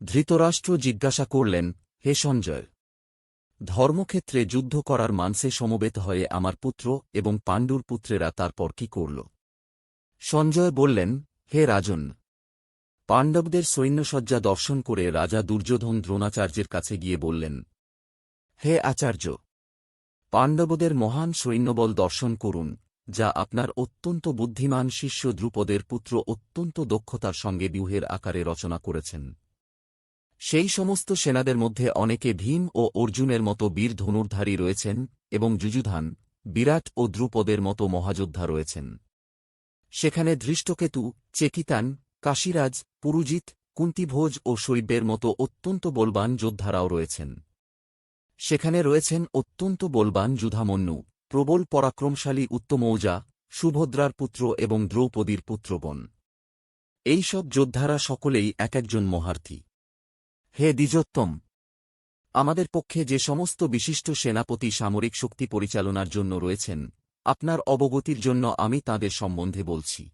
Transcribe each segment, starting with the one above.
ধৃতরাষ্ট্র জিজ্ঞাসা করলেন, হে সঞ্জয়, ধর্মক্ষেত্রে যুদ্ধ করার মানসে সমবেত হয়ে আমার পুত্র এবং পাণ্ডুর পুত্রেরা তারপর কি করল? সঞ্জয় বললেন, হে রাজন, পাণ্ডবদের সৈন্যসজ্জা দর্শন করে রাজা দুর্যোধন দ্রোণাচার্যের কাছে গিয়ে বললেন, হে আচার্য, পাণ্ডবদের মহান সৈন্যবল দর্শন করুন, যা আপনার অত্যন্ত বুদ্ধিমান শিষ্য দ্রুপদের পুত্র অত্যন্ত দক্ষতার সঙ্গে ব্যূহের আকারে রচনা করেছেন। সেই সমস্ত সেনাদের মধ্যে অনেকে ভীম ও অর্জুনের মতো বীর ধনুর্ধারী রয়েছেন এবং যুযুধান, বিরাট ও দ্রুপদের মতো মহাযোদ্ধা রয়েছেন। সেখানে ধৃষ্টকেতু, চেকিতান, কাশিরাজ, পুরুজিৎ, কুন্তিভোজ ও শৈব্যের মতো অত্যন্ত বলবান যোদ্ধারাও রয়েছেন। সেখানে রয়েছেন অত্যন্ত বলবান যুধামন্যু, প্রবল পরাক্রমশালী উত্তমৌজা সুভদ্রার পুত্র এবং দ্রৌপদীর পুত্রগণ এইসব যোদ্ধারা সকলেই এক একজন মহার্থী। হে দ্বিজোত্তম! আমাদের পক্ষে যে সমস্ত বিশিষ্ট সেনাপতি সামরিক শক্তি পরিচালনার জন্য রয়েছেন, আপনার অবগতির জন্য আমি তাদের সম্বন্ধে বলছি।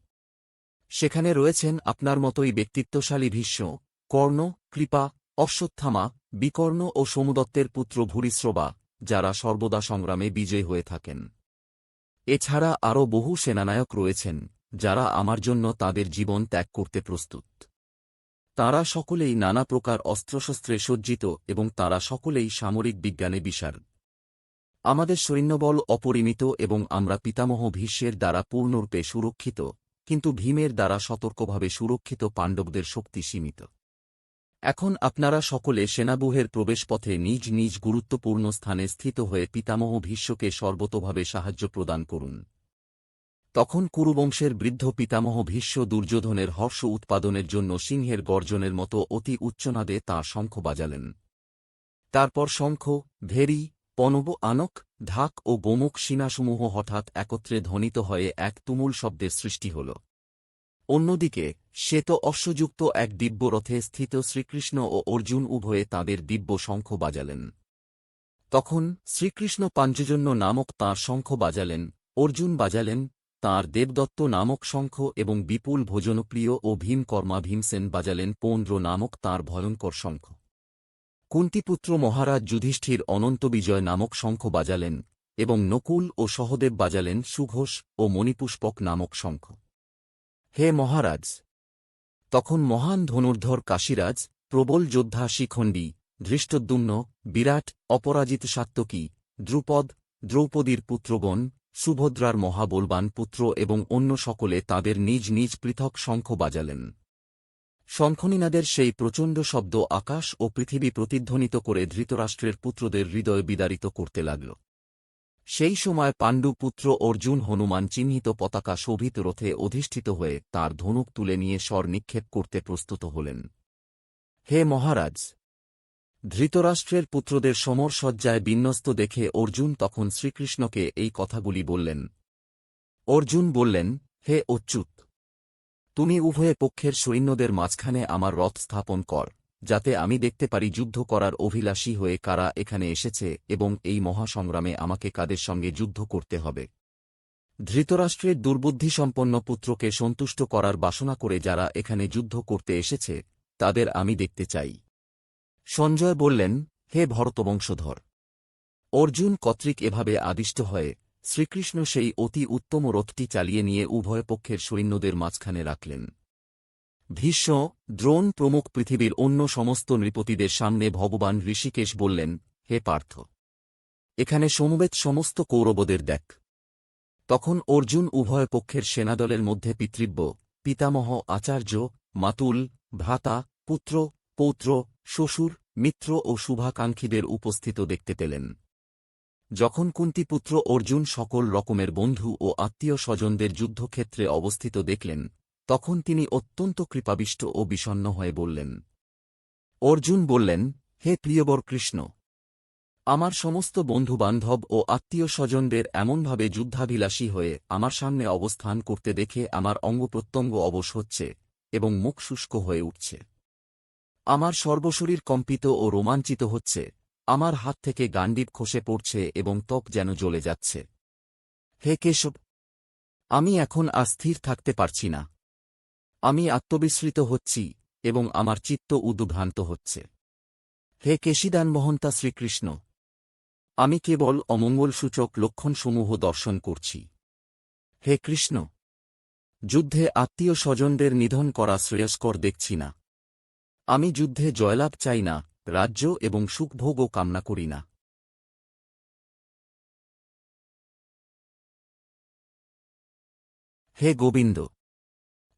সেখানে রয়েছেন আপনার মতোই ব্যক্তিত্বশালী ভীষ্ম, কর্ণ, কৃপা, অশ্বত্থামা, বিকর্ণ ও সমুদত্তের পুত্র ভূরিশ্রবা, যারা সর্বদা সংগ্রামে বিজয় হয়ে থাকেন। এছাড়া আরও বহু সেনানায়ক রয়েছেন, যারা আমার জন্য তাদের জীবন ত্যাগ করতে প্রস্তুত। তারা সকলেই নানা প্রকার অস্ত্রশস্ত্রে সজ্জিত এবং তারা সকলেই সামরিক বিজ্ঞানে বিশার আমাদের সৈন্যবল অপরিমিত এবং আমরা পিতামহ ভীষ্মের দ্বারা পূর্ণরূপে সুরক্ষিত, কিন্তু ভীমের দ্বারা সতর্কভাবে সুরক্ষিত পাণ্ডবদের শক্তি সীমিত। এখন আপনারা সকলে সেনাবুহের প্রবেশপথে নিজ নিজ গুরুত্বপূর্ণ স্থানে স্থিত হয়ে পিতামহ ভীষ্মকে সর্বতোভাবে সাহায্য প্রদান করুন। তখন কুরুবংশের বৃদ্ধ পিতামহ ভীষ্ম দুর্যোধনের হর্ষ উৎপাদনের জন্য সিংহের গর্জনের মতো অতি উচ্চনাদে তাঁর শঙ্খ বাজালেন। তারপর শঙ্খ, ভেরি, পনব, আনক, ঢাক ও গোমুখ সিনাসমূহ হঠাৎ একত্রে ধ্বনিত হয়ে এক তুমুল শব্দের সৃষ্টি হল। অন্যদিকে, শ্বেত অশ্বযুক্ত এক দিব্য রথে স্থিত শ্রীকৃষ্ণ ও অর্জুন উভয়ে তাঁদের দিব্য শঙ্খ বাজালেন। তখন শ্রীকৃষ্ণ পাঞ্চজন্য নামক তাঁর শঙ্খ বাজালেন, অর্জুন বাজালেন তাঁর দেবদত্ত নামক শঙ্খ এবং বিপুল ভোজনপ্রিয় ও ভীমকর্মা ভীমসেন বাজালেন পৌন্দ্র নামক তাঁর ভয়ঙ্কর শঙ্খ। কুন্তিপুত্র মহারাজ যুধিষ্ঠির অনন্ত বিজয় নামক শঙ্খ বাজালেন এবং নকুল ও সহদেব বাজালেন সুঘোষ ও মণিপুষ্পক নামক শঙ্খ। হে মহারাজ! তখন মহান ধনুর্ধর কাশীরাজ, প্রবল যোদ্ধা শিখণ্ডী, ধৃষ্টদ্যুম্ন, বিরাট, অপরাজিত সাত্তকী, দ্রুপদ, দ্রৌপদীর পুত্রগণ সুভদ্রার মহাবলবান পুত্র এবং অন্য সকলে তাদের নিজ নিজ পৃথক শঙ্খ বাজালেন। শঙ্খনীনাদের সেই প্রচণ্ড শব্দ আকাশ ও পৃথিবী প্রতিধ্বনিত করে ধৃতরাষ্ট্রের পুত্রদের হৃদয় বিদারিত করতে লাগল। সেই সময় পাণ্ডু পুত্র অর্জুন হনুমান চিহ্নিত পতাকা শোভিত রথে অধিষ্ঠিত হয়ে তার ধনুক তুলে নিয়ে স্বর নিক্ষেপ করতে প্রস্তুত হলেন। হে মহারাজ! ধৃতরাষ্ট্রের পুত্রদের সমর সজ্জায় বিন্যস্ত দেখে অর্জুন তখন শ্রীকৃষ্ণকে এই কথাগুলি বললেন। অর্জুন বললেন, হে অচ্যুত! তুমি উভয়ে পক্ষের সৈন্যদের মাঝখানে আমার রথ স্থাপন কর, যাতে আমি দেখতে পারি যুদ্ধ করার অভিলাষী হয়ে কারা এখানে এসেছে এবং এই মহাসংগ্রামে আমাকে কাদের সঙ্গে যুদ্ধ করতে হবে। ধৃতরাষ্ট্রের দুর্বুদ্ধিসম্পন্ন পুত্রকে সন্তুষ্ট করার বাসনা করে যারা এখানে যুদ্ধ করতে এসেছে, তাদের আমি দেখতে চাই। সঞ্জয় বললেন, হে ভরতবংশধর, অর্জুন কর্তৃক এভাবে আদিষ্ট হয়ে শ্রীকৃষ্ণ সেই অতি উত্তম রথটি চালিয়ে নিয়ে উভয় পক্ষের সৈন্যদের মাঝখানে রাখলেন। ভীষ্ম, দ্রোণ প্রমুখ পৃথিবীর অন্য সমস্ত নৃপতিদের সামনে ভগবান ঋষিকেশ বললেন, হে পার্থ, এখানে সমবেত সমস্ত কৌরবদের দেখ। তখন অর্জুন উভয় পক্ষের সেনাদলের মধ্যে পিতৃব্য, পিতামহ আচার্য, মাতুল, ভ্রাতা, পুত্র, পৌত্র শ্বশুর, মিত্র ও শুভাকাঙ্ক্ষীদের উপস্থিত দেখতে পেলেন। যখন কুন্তিপুত্র অর্জুন সকল রকমের বন্ধু ও আত্মীয় স্বজনদের যুদ্ধক্ষেত্রে অবস্থিত দেখলেন, তখন তিনি অত্যন্ত কৃপাবিষ্ট ও বিষণ্ন হয়ে বললেন, অর্জুন বললেন, হে প্রিয়বর কৃষ্ণ, আমার সমস্ত বন্ধুবান্ধব ও আত্মীয় স্বজনদের এমনভাবে যুদ্ধাভিলাষী হয়ে আমার সামনে অবস্থান করতে দেখে আমার অঙ্গপ্রত্যঙ্গ অবশ হচ্ছে এবং মুখ শুষ্ক হয়ে উঠছে। আমার সর্বশরীর কম্পিত ও রোমাঞ্চিত হচ্ছে, আমার হাত থেকে গান্ডিব খসে পড়ছে এবং ত্বক যেন জ্বলে যাচ্ছে। হে কেশব! আমি এখন আর স্থির থাকতে পারছি না। আমি আত্মবিস্মৃত হচ্ছি এবং আমার চিত্ত উদ্ভ্রান্ত হচ্ছে। হে কেশিদান মহন্তা শ্রীকৃষ্ণ! আমি কেবল অমঙ্গলসূচক লক্ষণসমূহ দর্শন করছি। হে কৃষ্ণ! যুদ্ধে আত্মীয় স্বজনদের নিধন করা শ্রেয়স্কর দেখছি না। আমি যুদ্ধে জয়লাভ চাই না, রাজ্য এবং সুখভোগও কামনা করি না। হে গোবিন্দ!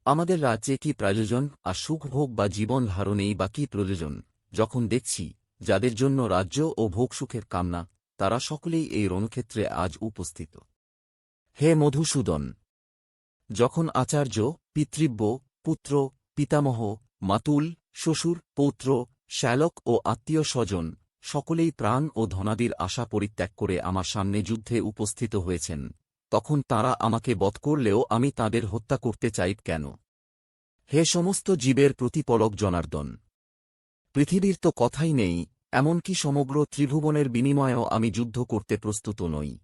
আমাদের রাজ্যে কি প্রয়োজন আর সুখভোগ বা জীবন ধারণেই বা কি প্রয়োজন? যখন দেখছি যাদের জন্য রাজ্য ও ভোগসুখের কামনা, তারা সকলেই এই রণক্ষেত্রে আজ উপস্থিত। হে মধুসূদন! যখন আচার্য, পিতৃব্য, পুত্র, পিতামহ মাতুল, শ্বশুর, পৌত্র, শ্যালক ও আত্মীয় স্বজন, সকলেই প্রাণ ও ধনাদির আশা পরিত্যাগ করে আমার সামনে যুদ্ধে উপস্থিত হয়েছেন। তখন তারা আমাকে বধ করলেও আমি তাদের হত্যা করতে চাই কেন? হে সমস্ত জীবের প্রতিপলক জনার্দন। পৃথিবীর তো কথাই নেই, এমনকি সমগ্র ত্রিভুবনের বিনিময়েও আমি যুদ্ধ করতে প্রস্তুত নই।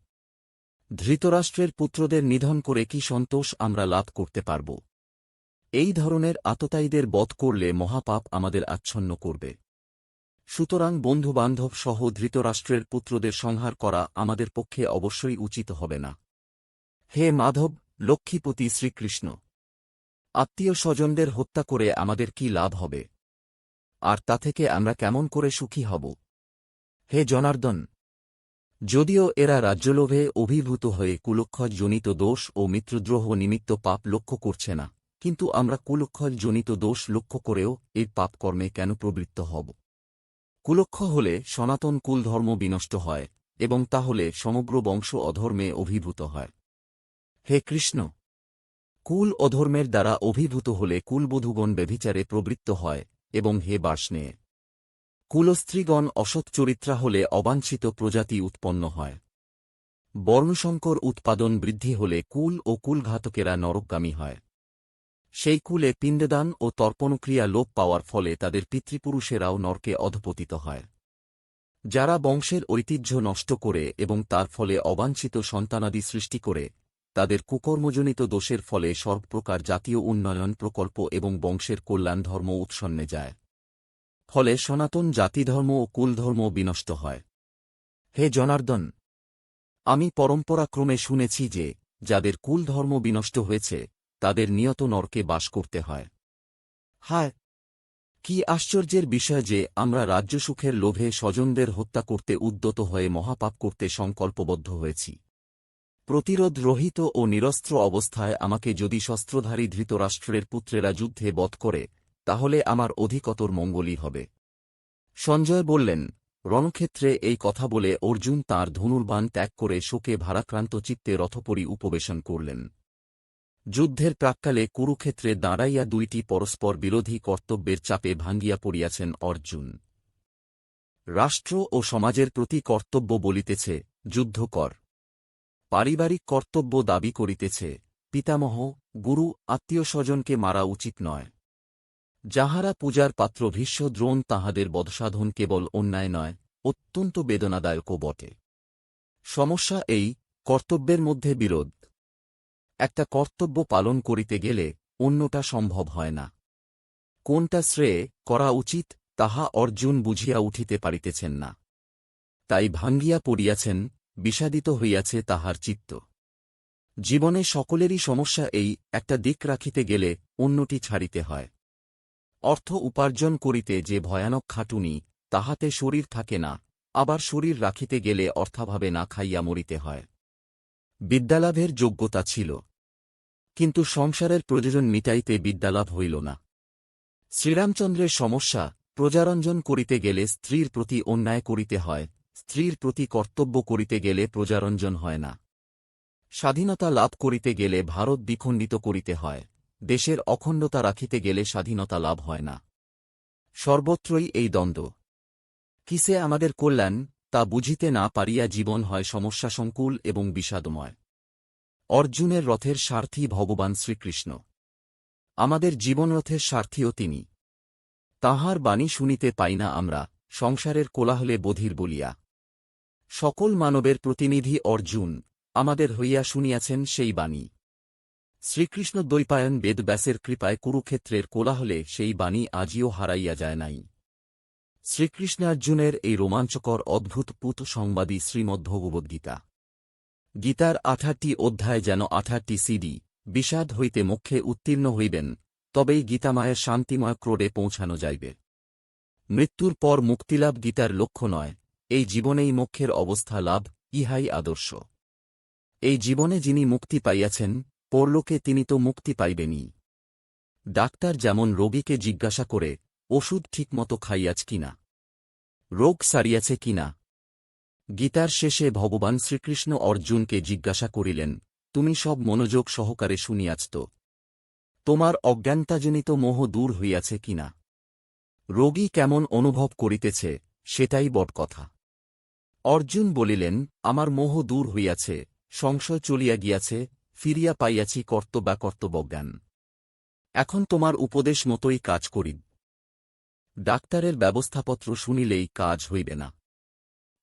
ধৃতরাষ্ট্রের পুত্রদের নিধন করে কি সন্তোষ আমরা লাভ করতে পারব? এই ধরনের আততায়ীদের বধ করলে মহাপাপ আমাদের আচ্ছন্ন করবে। সুতরাং বন্ধুবান্ধব সহ ধৃতরাষ্ট্রের পুত্রদের সংহার করা আমাদের পক্ষে অবশ্যই উচিত হবে না। হে মাধব, লক্ষ্মীপতি শ্রীকৃষ্ণ! আত্মীয় স্বজনদের হত্যা করে আমাদের কি লাভ হবে? আর তা থেকে আমরা কেমন করে সুখী হব? হে জনার্দন! যদিও এরা রাজ্যলোভে অভিভূত হয়ে কুলক্ষজনিত দোষ ও মিত্রদ্রোহ নিমিত্ত পাপ লক্ষ্য করছে না। কিন্তু আমরা কুলক্ষজনিত দোষ লক্ষ্য করেও এই পাপকর্মে কেন প্রবৃত্ত হব? কুলক্ষ হলে সনাতন কুলধর্ম বিনষ্ট হয়, এবং তাহলে সমগ্র বংশ অধর্মে অভিভূত হয়। হে কৃষ্ণ! কুল অধর্মের দ্বারা অভিভূত হলে কুলবধূগণ ব্যভিচারে প্রবৃত্ত হয়, এবং হে বার্ষ্ণেয় কুলস্ত্রীগণ অসৎ চরিত্রা হলে অবাঞ্ছিত প্রজাতি উৎপন্ন হয়। বর্ণশঙ্কর উৎপাদন বৃদ্ধি হলে কুল ও কুলঘাতকেরা নরকগামী হয়। সেই কুলে পিণ্ডদান ও তর্পণক্রিয়া লোপ পাওয়ার ফলে তাদের পিতৃপুরুষেরাও নরকে অধপতিত হয়। যারা বংশের ঐতিহ্য নষ্ট করে এবং তার ফলে অবাঞ্ছিত সন্তানাদি সৃষ্টি করে, তাদের কুকর্মজনিত দোষের ফলে সর্বপ্রকার জাতীয় উন্নয়ন প্রকল্প এবং বংশের কল্যাণ ধর্ম উৎসন্নে যায়। ফলে সনাতন জাতিধর্ম ও কুলধর্ম বিনষ্ট হয়। হে জনার্দন! আমি পরম্পরাক্রমে শুনেছি যে, যাদের কুলধর্ম বিনষ্ট হয়েছে তাদের নিয়ত নরকে বাস করতে হয়। হায়, কি আশ্চর্যের বিষয় যে আমরা রাজ্যসুখের লোভে স্বজনদের হত্যা করতে উদ্যত হয়ে মহাপাপ করতে সংকল্পবদ্ধ হয়েছি। প্রতিরোধ রহিত ও নিরস্ত্র অবস্থায় আমাকে যদি শস্ত্রধারী ধৃতরাষ্ট্রের পুত্রেরা যুদ্ধে বধ করে, তাহলে আমার অধিকতর মঙ্গলই হবে। সঞ্জয় বললেন, রণক্ষেত্রে এই কথা বলে অর্জুন তাঁর ধনুর্বাণ ত্যাগ করে শোকে ভারাক্রান্ত চিত্তে রথপরি উপবেশন করলেন। যুদ্ধের প্রাক্কালে কুরুক্ষেত্রে দাঁড়াইয়া দুইটি পরস্পর বিরোধী কর্তব্যের চাপে ভাঙ্গিয়া পড়িয়াছেন অর্জুন। রাষ্ট্র ও সমাজের প্রতি কর্তব্য বলিতেছে, যুদ্ধ কর। পারিবারিক কর্তব্য দাবি করিতেছে, পিতামহ, গুরু, আত্মীয় স্বজনকে মারা উচিত নয়। যাহারা পূজার পাত্র ভীষ্ম দ্রোণ তাহাদের বধসাধন কেবল অন্যায় নয়, অত্যন্ত বেদনাদায়কও বটে। সমস্যা এই, কর্তব্যের মধ্যে বিরোধ। একটা কর্তব্য পালন করিতে গেলে অন্যটা সম্ভব হয় না। কোনটা শ্রেয় করা উচিত, তাহা অর্জুন বুঝিয়া উঠিতে পারিতেছেন না। তাই ভাঙ্গিয়া পড়িয়াছেন, বিষাদিত হইয়াছে তাহার চিত্ত। জীবনে সকলেরই সমস্যা এই, একটা দিক রাখিতে গেলে অন্যটি ছাড়িতে হয়। অর্থ উপার্জন করিতে যে ভয়ানক খাটুনি, তাহাতে শরীর থাকে না, আবার শরীর রাখিতে গেলে অর্থাভাবে না খাইয়া মরিতে হয়। বিদ্যালাভের যোগ্যতা ছিল। কিন্তু সংসারের প্রয়োজন মিটাইতে বিদ্যালাভ হইল না। শ্রীরামচন্দ্রের সমস্যা, প্রজারঞ্জন করিতে গেলে স্ত্রীর প্রতি অন্যায় করিতে হয়, স্ত্রীর প্রতি কর্তব্য করিতে গেলে প্রজারঞ্জন হয় না। স্বাধীনতা লাভ করিতে গেলে ভারত দ্বিখণ্ডিত করিতে হয়, দেশের অখণ্ডতা রাখিতে গেলে স্বাধীনতা লাভ হয় না। সর্বত্রই এই দ্বন্দ্ব। কিসে আমাদের কল্যাণ, তা বুঝিতে না পারিয়া জীবন হয় সমস্যাসংকুল এবং বিষাদময়। অর্জুনের রথের স্বার্থী ভগবান শ্রীকৃষ্ণ। আমাদের জীবনরথের স্বার্থীও তিনি। তাহার বাণী শুনিতে পাই না আমরা, সংসারের কোলাহলে বধির বলিয়া। সকল মানবের প্রতিনিধি অর্জুন, আমাদের হইয়া শুনিয়াছেন সেই বাণী। শ্রীকৃষ্ণ দ্বৈপায়ন বেদব্যাসের কৃপায় কুরুক্ষেত্রের কোলাহলে সেই বাণী আজিও হারাইয়া যায় নাই। শ্রীকৃষ্ণার্জুনের এই রোমাঞ্চকর অদ্ভুত পুত সংবাদী শ্রীমদ্ভগবদ্গীতা। গীতার আঠারটি অধ্যায় যেন আঠারটি সিডি, বিষাদ হইতে মুখে উত্তীর্ণ হইবেন, তবেই গীতামায়ের শান্তিময় ক্রোডে পৌঁছানো যাইবে। মৃত্যুর পর মুক্তিলাভ গীতার লক্ষ্য নয়, এই জীবনেই মোক্ষের অবস্থা লাভ, ইহাই আদর্শ। এই জীবনে যিনি মুক্তি পাইয়াছেন, পরলোকে তিনি তো মুক্তি পাইবেনই। ডাক্তার যেমন রোগীকে জিজ্ঞাসা করে, ওষুধ ঠিকমতো খাইয়াছ কিনা? রোগ সারিয়াছে কিনা? গীতার শেষে ভগবান শ্রীকৃষ্ণ অর্জুনকে জিজ্ঞাসা করিলেন, তুমি সব মনোযোগ সহকারে শুনিয়াছ তোমার অজ্ঞানতাজনিত মোহ দূর হইয়াছে কিনা রোগী কেমন অনুভব করিতেছে, সেটাই বট কথা। অর্জুন বলিলেন, আমার মোহ দূর হইয়াছে, সংশয় চলিয়া গিয়াছে, ফিরিয়া পাইয়াছি কর্তব্যা কর্তব্যজ্ঞান। এখন তোমার উপদেশ মতোই কাজ করি। ডাক্তারের ব্যবস্থাপত্র শুনিলেই কাজ হইবে না।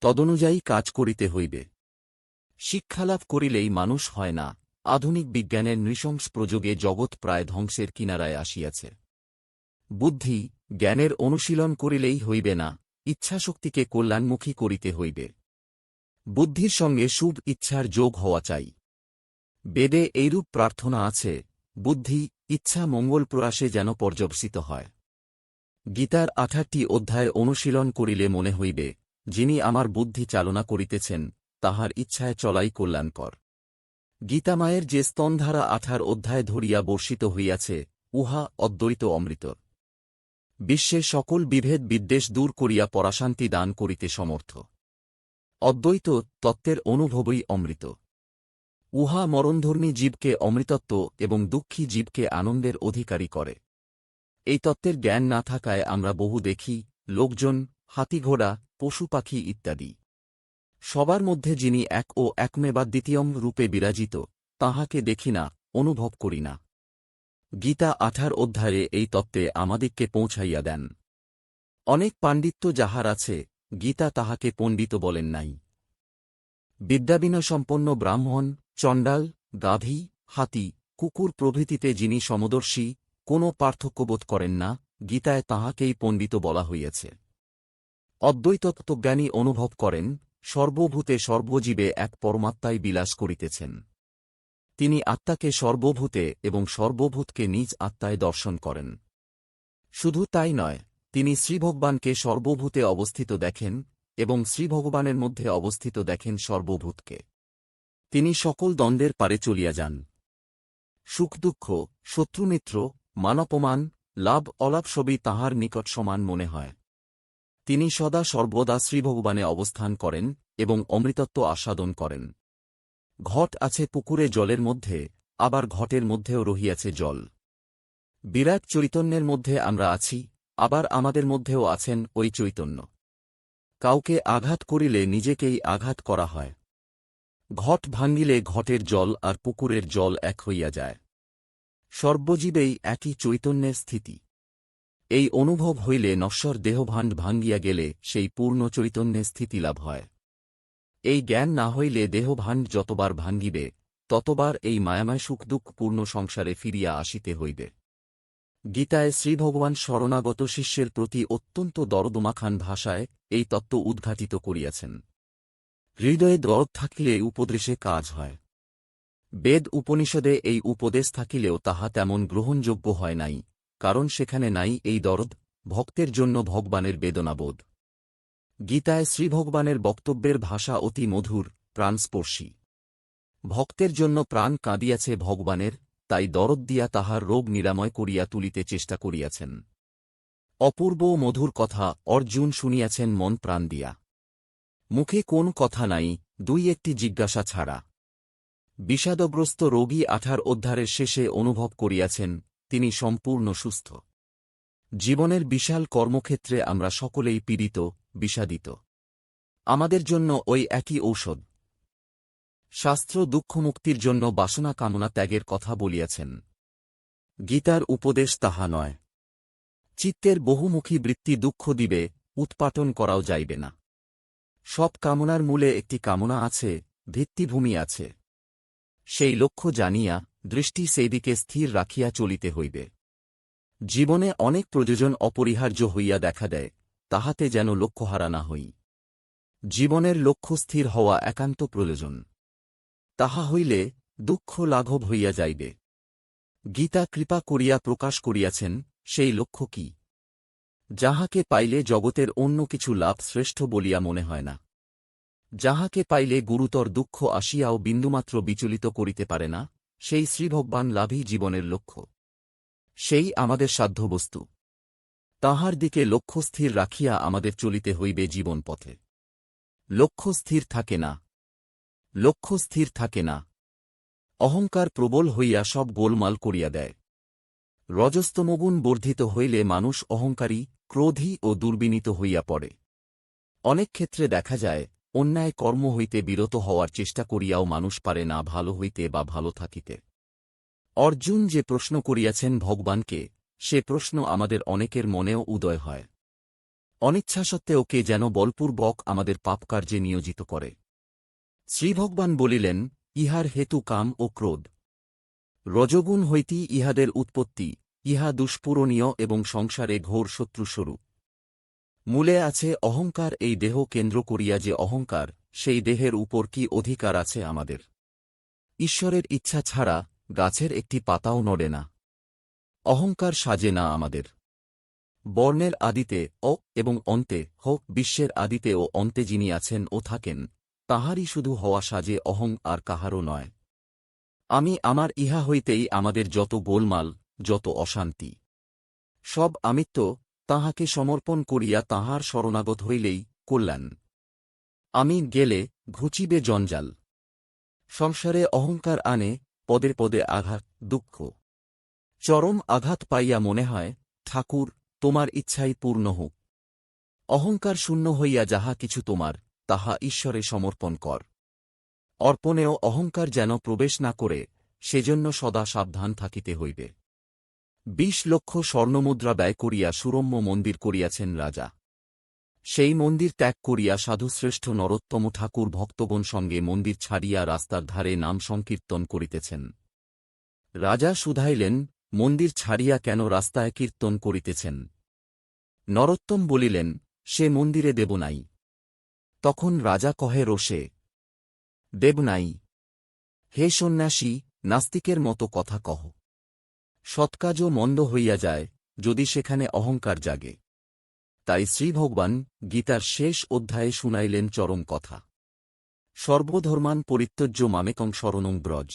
তদনুযায়ী কাজ করিতে হইবে। শিক্ষালাভ করিলেই মানুষ হয় না, আধুনিক বিজ্ঞানের নৃশংস প্রযোগে জগৎ প্রায় ধ্বংসের কিনারায় আসিয়াছে। বুদ্ধি, জ্ঞানের অনুশীলন করিলেই হইবে না, ইচ্ছাশক্তিকে কল্যাণমুখী করিতে হইবে। বুদ্ধির সঙ্গে শুভ ইচ্ছার যোগ হওয়া চাই। বেদে এইরূপ প্রার্থনা আছে, বুদ্ধি, ইচ্ছা মঙ্গল প্রয়াসে যেন পর্যবসিত হয়। গীতার আঠারটি অধ্যায় অনুশীলন করিলে মনে হইবে যিনি আমার বুদ্ধি চালনা করিতেছেন, তাহার ইচ্ছায় চলাই কল্যাণকর। গীতামায়ের যে স্তনধারা আঠার অধ্যায় ধরিয়া বর্ষিত হইয়াছে, উহা অদ্বৈত অমৃত। বিশ্বে সকল বিভেদ বিদ্বেষ দূর করিয়া পরাশান্তি দান করিতে সমর্থ। অদ্বৈত তত্ত্বের অনুভবই অমৃত। উহা মরণধর্মী জীবকে অমৃতত্ব এবং দুঃখী জীবকে আনন্দের অধিকারী করে। এই তত্ত্বের জ্ঞান না থাকায় আমরা বহু দেখি, লোকজন হাতিঘোড়া, পশু পাখি ইত্যাদি। সবার মধ্যে যিনি এক ও একমেবা দ্বিতীয়ম রূপে বিরাজিত, তাহাকে দেখি না, অনুভব করি না। গীতা আঠার অধ্যায়ে এই তত্ত্বে আমাদিগকে পৌঁছাইয়া দেন। অনেক পাণ্ডিত্য যাহার আছে, গীতা তাহাকে পণ্ডিত বলেন নাই। বিদ্যাবিনয়সম্পন্ন ব্রাহ্মণ, চণ্ডাল, গাভী, হাতি, কুকুর প্রভৃতিতে যিনি সমদর্শী, কোনো পার্থক্যবোধ করেন না, গীতায় তাহাকেই পণ্ডিত বলা হইয়াছে। অদ্বৈতত্ত্বজ্ঞানী অনুভব করেন, সর্বভূতে সর্বজীবে এক পরমাত্মাই বিলাস করিতেছেন। তিনি আত্মাকে সর্বভূতে এবং সর্বভূতকে নিজ আত্মায় দর্শন করেন। শুধু তাই নয়, তিনি শ্রীভগবানকে সর্বভূতে অবস্থিত দেখেন এবং শ্রীভগবানের মধ্যে অবস্থিত দেখেন সর্বভূতকে। তিনি সকল দ্বন্দ্বের পারে চলিয়া যান। সুখ দুঃখ শত্রুমিত্র মানপমান লাভ অলাভ সবই তাহার নিকট সমান মনে হয়। তিনি সদা সর্বদা শ্রীভগবানে অবস্থান করেন এবং অমৃতত্ব আস্বাদন করেন। ঘট আছে পুকুরে জলের মধ্যে, আবার ঘটের মধ্যেও রহিয়াছে জল। বিরাট চৈতন্যের মধ্যে আমরা আছি, আবার আমাদের মধ্যেও আছেন ওই চৈতন্য। কাউকে আঘাত করিলে নিজেকেই আঘাত করা হয়। ঘট ভাঙ্গিলে ঘটের জল আর পুকুরের জল এক হইয়া যায়। সর্বজীবেই একই চৈতন্যের স্থিতি। এই অনুভব হইলে নশ্বর দেহভাণ্ড ভাঙ্গিয়া গেলে সেই পূর্ণ চৈতন্যের স্থিতি লাভ হয়। এই জ্ঞান না হইলে দেহভাণ্ড যতবার ভাঙ্গিবে, ততবার এই মায়াময় সুখ দুঃখ পূর্ণ সংসারে ফিরিয়া আসিতে হইবে। গীতায় শ্রীভগবান শরণাগত শিষ্যের প্রতি অত্যন্ত দরদমাখান ভাষায় এই তত্ত্ব উদ্ঘাটিত করিয়াছেন। হৃদয়ে দরদ থাকিলে উপদেশে কাজ হয়। বেদ উপনিষদে এই উপদেশ থাকিলেও তাহা তেমন গ্রহণযোগ্য হয় নাই। কারণ সেখানে নাই এই দরদ, ভক্তের জন্য ভগবানের বেদনাবোধ। গীতায় শ্রীভগবানের বক্তব্যের ভাষা অতি মধুর, প্রাণস্পর্শী। ভক্তের জন্য প্রাণ কাঁদিয়াছে ভগবানের, তাই দরদ দিয়া তাহার রোগ নিরাময় করিয়া তুলিতে চেষ্টা করিয়াছেন। অপূর্ব মধুর কথা অর্জুন শুনিয়াছেন মন প্রাণ দিয়া। মুখে কোন কথা নাই, দুই একটি জিজ্ঞাসা ছাড়া। বিষাদগ্রস্ত রোগী আঠার অধ্যারের শেষে অনুভব করিয়াছেন তিনি সম্পূর্ণ সুস্থ। জীবনের বিশাল কর্মক্ষেত্রে আমরা সকলেই পীড়িত, বিষাদিত। আমাদের জন্য ওই একই ঔষধ। শাস্ত্র দুঃখমুক্তির জন্য বাসনা কামনা ত্যাগের কথা বলিয়াছেন। গীতার উপদেশ তাহা নয়। চিত্তের বহুমুখী বৃত্তি দুঃখ দিবে, উৎপাটন করাও যাইবে না। সব কামনার মূলে একটি কামনা আছে, ভিত্তিভূমি আছে। সেই লক্ষ্য জানিয়া দৃষ্টি সেইদিকে স্থির রাখিয়া চলিতে হইবে। জীবনে অনেক প্রয়োজন অপরিহার্য হইয়া দেখা দেয়, তাহাতে যেন লক্ষ্যহারা না হই। জীবনের লক্ষ্য স্থির হওয়া একান্ত প্রয়োজন। তাহা হইলে দুঃখ লাঘব হইয়া যাইবে। গীতা কৃপা করিয়া প্রকাশ করিয়াছেন, সেই লক্ষ্য কি? যাহাকে পাইলে জগতের অন্য কিছু লাভ শ্রেষ্ঠ বলিয়া মনে হয় না। যাহাকে পাইলে গুরুতর দুঃখ আসিয়াও বিন্দুমাত্র বিচলিত করিতে পারে না। সেই শ্রীভগবান লাভই জীবনের লক্ষ্য। সেই আমাদের সাধ্য বস্তু তাহার দিকে লক্ষ্য স্থির রাখিয়া আমাদের চলিতে হইবে জীবন পথে লক্ষ্য স্থির থাকে না। লক্ষ্য স্থির থাকে না। অহংকার প্রবল হইয়া সব গোলমাল করিয়া দেয়। রজস্তমগুণ বর্ধিত হইলে মানুষ অহংকারী, ক্রোধী ও দুর্বিনীত হইয়া পড়ে। অনেক ক্ষেত্রে দেখা যায় অন্যায় কর্ম হইতে বিরত হওয়ার চেষ্টা করিয়াও মানুষ পারে না ভালো হইতে বা ভালো থাকিতে। অর্জুন যে প্রশ্ন করিয়াছেন ভগবানকে, সে প্রশ্ন আমাদের অনেকের মনেও উদয় হয়। অনিচ্ছা সত্ত্বেও কে যেন বলপূর্বক আমাদের পাপকার্যে নিয়োজিত করে। শ্রীভগবান বলিলেন, ইহার হেতু কাম ও ক্রোধ। রজগুণ হইতেই ইহাদের উৎপত্তি, ইহা দুষ্পূরণীয় এবং সংসারে ঘোর শত্রুস্বরূপ। মূলে আছে অহংকার, এই দেহ কেন্দ্র করিয়া যে অহংকার, সেই দেহের উপর কি অধিকার আছে আমাদের? ঈশ্বরের ইচ্ছা ছাড়া গাছের একটি পাতাও নড়ে না। অহংকার সাজে না আমাদের। বর্ণের আদিতে অ এবং অন্তে হোক বিশ্বের আদিতে ও অন্তে যিনি আছেন ও থাকেন, তাহারই শুধু হওয়া সাজে অহং আর কাহারও নয়। আমি আমার ইহা হইতেই আমাদের যত গোলমাল, যত অশান্তি। সব আমিত্ব তাহাকে সমর্পণ করিয়া তাহার শরণাগত হইলেই কল্যাণ। আমি গেলে ঘুচিবে জঞ্জাল। সংসারে অহংকার আনে, পদে পদে আঘাত, দুঃখ। চরম আঘাত পাইয়া মনে হয়, ঠাকুর, তোমার ইচ্ছাই পূর্ণ হোক। অহংকার শূন্য হইয়া যাহা কিছু তোমার, তাহা ঈশ্বরে সমর্পণ কর। অর্পণেও অহংকার যেন প্রবেশ না করে, সেজন্য সদা সাবধান থাকিতে হইবে। বিশ লক্ষ স্বর্ণমুদ্রা ব্যয় করিয়া সুরম্য মন্দির করিয়াছেন রাজা। সেই মন্দির ত্যাগ করিয়া সাধুশ্রেষ্ঠ নরোত্তম ঠাকুর ভক্তগণ সঙ্গে মন্দির ছাড়িয়া রাস্তার ধারে নাম সংকীর্তন করিতেছেন। রাজা শুধাইলেন, মন্দির ছাড়িয়া কেন রাস্তায় কীর্তন করিতেছেন? নরোত্তম বলিলেন, সে মন্দিরে দেব নাই। তখন রাজা কহে, রোষে, দেব নাই। হে সন্ন্যাসী, নাস্তিকের মতো কথা কহ। সৎকাজও মন্দ হইয়া যায়, যদি সেখানে অহংকার জাগে। তাই শ্রীভগবান গীতার শেষ অধ্যায়ে শুনাইলেন চরম কথা। সর্বধর্মান পরিত্যজ্য মামেকং শরণং ব্রজ।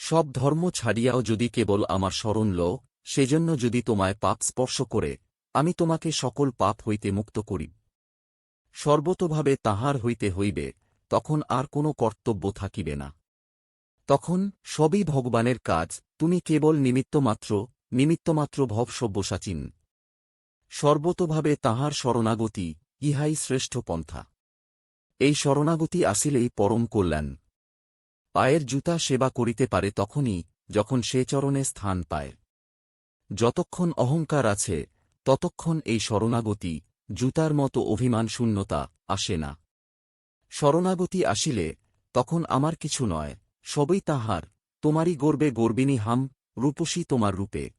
সব ধর্ম ছাড়িয়াও যদি কেবল আমার স্মরণ ল, সেজন্য যদি তোমায় পাপ স্পর্শ করে, আমি তোমাকে সকল পাপ হইতে মুক্ত করি। সর্বতভাবে তাহার হইতে হইবে, তখন আর কোনো কর্তব্য থাকিবে না। তখন সবই ভগবানের কাজ তুমি কেবল নিমিত্তমাত্র নিমিত্তমাত্র ভব সব্যসাচীন। সর্বতভাবে তাহার শরণাগতি ইহাই শ্রেষ্ঠ পন্থা। এই শরণাগতি আসিলেই পরম কল্যাণ। পায়ের জুতা সেবা করিতে পারে তখনই যখন সে চরণে স্থান পায়। যতক্ষণ অহংকার আছে, ততক্ষণ এই শরণাগতি, জুতার মতো অভিমান শূন্যতা আসে না। শরণাগতি আসিলে তখন আমার কিছু নয়, সবই তাহার। তোমারই গর্বে গর্বিনী হাম, রূপসী তোমার রূপে।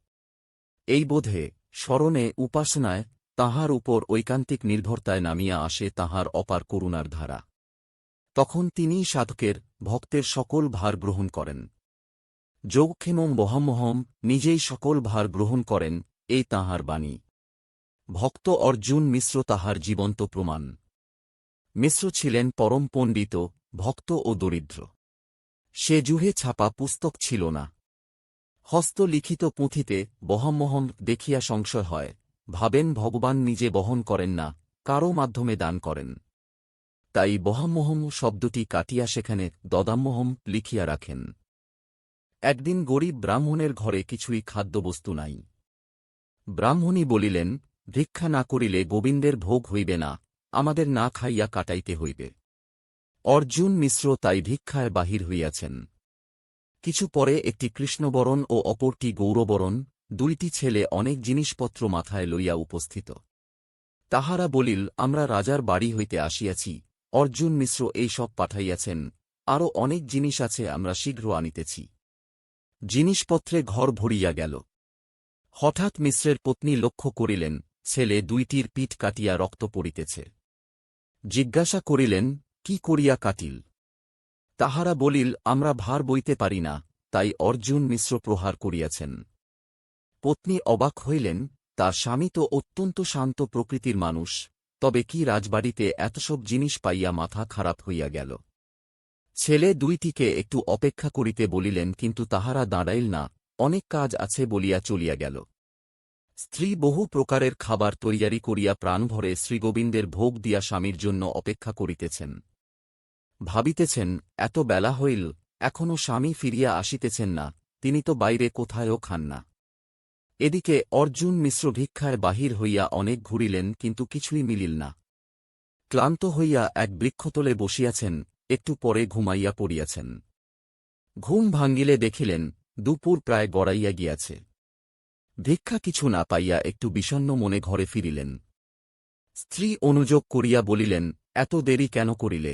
এই বোধে, স্মরণে, উপাসনায়, তাহার উপর ঐকান্তিক নির্ভরতায় নামিয়া আসে তাহার অপার করুণার ধারা। তখন তিনিই সাধকের, ভক্তের সকল ভার গ্রহণ করেন। যোগক্ষেমম বহামহম, নিজেই সকল ভার গ্রহণ করেন, এই তাহার বাণী। ভক্ত অর্জুন মিশ্র তাহার জীবন্ত প্রমাণ। মিশ্র ছিলেন পরম পণ্ডিত, ভক্ত ও দরিদ্র। সে জুহে ছাপা পুস্তক ছিল না। হস্তলিখিত পুঁথিতে বহমমহম দেখিয়া সংশয় হয়, ভাবেন ভগবান নিজে বহন করেন না, কারও মাধ্যমে দান করেন। তাই বহাম্মহম শব্দটি কাটিয়া সেখানে দদাম্মহম লিখিয়া রাখেন। একদিন গরিব ব্রাহ্মণের ঘরে কিছুই খাদ্যবস্তু নাই। ব্রাহ্মণী বলিলেন, ভিক্ষা না করিলে গোবিন্দের ভোগ হইবে না, আমাদের না খাইয়া কাটাইতে হইবে। অর্জুন মিশ্র তাই ভিক্ষায় বাহির হইয়াছেন। কিছু পরে একটি কৃষ্ণবরণ ও অপরটি গৌরবরণ, দুইটি ছেলে অনেক জিনিসপত্র মাথায় লইয়া উপস্থিত। তাহারা বলিল, আমরা রাজার বাড়ি হইতে আসিয়াছি। অর্জুন মিশ্র এই সব পাঠাইয়াছেন। আরও অনেক জিনিস আছে আমরা শীঘ্র আনিতেছি। জিনিসপত্রে ঘর ভরিয়া গেল। হঠাৎ মিশ্রের পত্নী লক্ষ্য করিলেন, ছেলে দুইটির পিঠ কাটিয়া রক্ত পড়িতেছে। জিজ্ঞাসা করিলেন কি করিয়া কাটিল? তাহারা বলিল, আমরা ভার বইতে পারি না। তাই অর্জুন মিশ্র প্রহার করিয়াছেন। পত্নী অবাক হইলেন, তার স্বামী তো অত্যন্ত শান্ত প্রকৃতির মানুষ, তবে কি রাজবাড়িতে এতসব জিনিস পাইয়া মাথা খারাপ হইয়া গেল? ছেলে দুইটিকে একটু অপেক্ষা করিতে বলিলেন, কিন্তু তাহারা দাঁড়াইল না, অনেক কাজ আছে বলিয়া চলিয়া গেল। স্ত্রী বহু প্রকারের খাবার তৈয়ারি করিয়া প্রাণভরে শ্রীগোবিন্দের ভোগ দিয়া স্বামীর জন্য অপেক্ষা করিতেছেন। ভাবিতেছেন, এত বেলা হইল এখনও স্বামী ফিরিয়া আসিতেছেন না, তিনি তো বাইরে কোথায়ও খান না। এদিকে অর্জুন মিশ্র ভিক্ষায় বাহির হইয়া অনেক ঘুরিলেন, কিন্তু কিছুই মিলিল না। ক্লান্ত হইয়া এক বৃক্ষতলে বসিয়াছেন, একটু পরে ঘুমাইয়া পড়িয়াছেন। ঘুম ভাঙ্গিলে দেখিলেন, দুপুর প্রায় গড়াইয়া গিয়াছে। ভিক্ষা কিছু না পাইয়া একটু বিষণ্ন মনে ঘরে ফিরিলেন। স্ত্রী অনুযোগ করিয়া বলিলেন, এত দেরি কেন করিলে?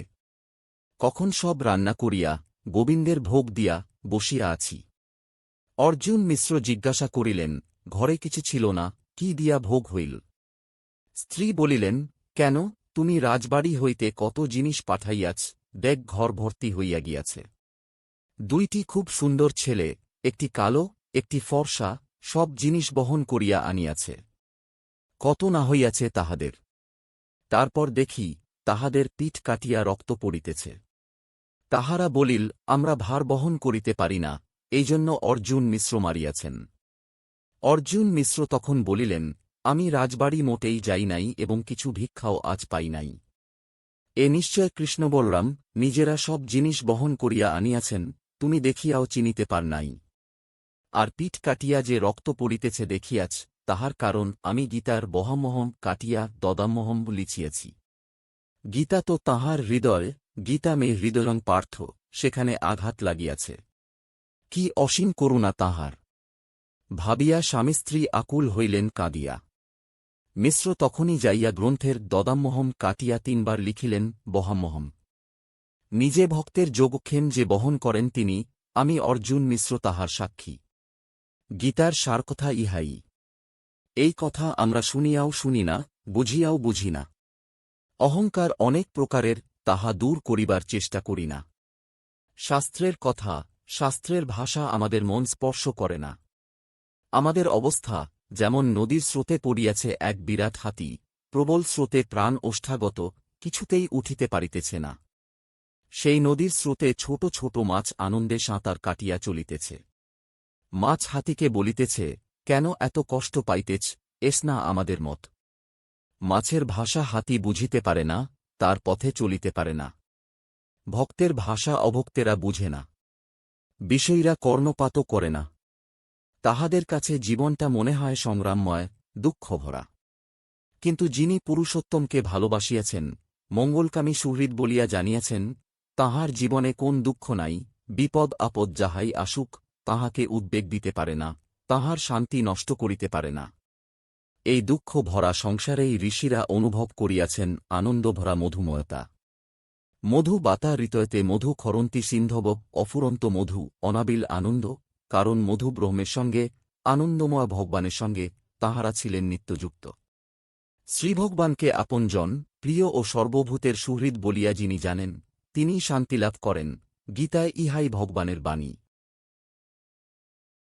কখন সব রান্না করিয়া, গোবিন্দের ভোগ দিয়া বসিয়া আছি। অর্জুন মিশ্র জিজ্ঞাসা করিলেন, ঘরে কিছু ছিল না, কি দিয়া ভোগ হইল? স্ত্রী বলিলেন, কেন, তুমি রাজবাড়ি হইতে কত জিনিস পাঠাইয়াছ, দেখ ঘর ভর্তি হইয়া গিয়াছে। দুইটি খুব সুন্দর ছেলে, একটি কালো, একটি ফর্সা, সব জিনিস বহন করিয়া আনিয়াছে। কত না হইয়াছে তাহাদের। তারপর দেখি, তাহাদের পিঠ কাটিয়া রক্ত পড়িতেছে। তাহারা বলিল, আমরা ভার বহন করিতে পারি না এই জন্য অর্জুন মিশ্র মারিয়াছেন। অর্জুন মিশ্র তখন বলিলেন, আমি রাজবাড়ি মোটেই যাই নাই এবং কিছু ভিক্ষাও আজ পাই নাই। এ নিশ্চয় কৃষ্ণ বলরাম, নিজেরা সব জিনিস বহন করিয়া আনিয়াছেন, তুমি দেখিয়াও চিনিতে পার নাই। আর পিঠ কাটিয়া যে রক্ত পড়িতেছে দেখিয়াছ, তাহার কারণ আমি গীতার বহামহম কাটিয়া দদামহম লিখিয়াছি। গীতা তো তাহার হৃদয় গীতা মে হৃদয়ং পার্থ, সেখানে আঘাত লাগিয়াছে। কি অসীম করুণা তাহার। ভাবিয়া স্বামী স্ত্রী আকুল হইলেন কাঁদিয়া। মিশ্র তখনই যাইয়া গ্রন্থের দদামমহম কাটিয়া তিনবার লিখিলেন বহামহম নিজে ভক্তের যোগক্ষেম যে বহন করেন তিনি, আমি অর্জুন মিশ্র তাহার সাক্ষী। গীতার সারকথা ইহাই। এই কথা আমরা শুনিয়াও শুনি না, বুঝিয়াও বুঝি না। অহংকার অনেক প্রকারের তাহা দূর করিবার চেষ্টা করি না। শাস্ত্রের কথা, শাস্ত্রের ভাষা আমাদের মন স্পর্শ করে না। আমাদের অবস্থা, যেমন নদীর স্রোতে পড়িয়াছে এক বিরাট হাতি, প্রবল স্রোতে প্রাণ ওষ্ঠাগত, কিছুতেই উঠিতে পারিতেছে না। সেই নদীর স্রোতে ছোট ছোট মাছ আনন্দে সাঁতার কাটিয়া চলিতেছে। মাছ হাতিকে বলিতেছে, কেন এত কষ্ট পাইতেছ? এস না আমাদের মত। মাছের ভাষা হাতি বুঝিতে পারে না তার পথে চলিতে পারে না। ভক্তের ভাষা অভক্তেরা বুঝে না। বিষয়ীরা কর্ণপাতও করে না। তাহাদের কাছে জীবনটা মনে হয় সংগ্রামময়, দুঃখভরা। কিন্তু যিনি পুরুষোত্তমকে ভালোবাসিয়াছেন, মঙ্গলকামী সুহৃদ বলিয়া জানিয়াছেন, তাহার জীবনে কোন দুঃখ নাই, বিপদ আপদ যাহাই আসুক, তাহাকে উদ্বেগ দিতে পারে না, তাহার শান্তি নষ্ট করিতে পারে না। এই দুঃখ ভরা সংসারেই ঋষিরা অনুভব করিয়াছেন আনন্দভরা মধুময়তা। মধু বাতা হৃতয়তে মধু খরন্তি সিন্ধব অফুরন্ত মধু অনাবিল আনন্দ, কারণ মধু ব্রহ্মের সঙ্গে, আনন্দময় ভগবানের সঙ্গে তাহারা ছিলেন নিত্যযুক্ত। শ্রীভগবানকে আপনজন, প্রিয় ও সর্বভূতের সুহৃদ বলিয়া যিনি জানেন তিনি শান্তিলাভ করেন, গীতায় ইহাই ভগবানের বাণী।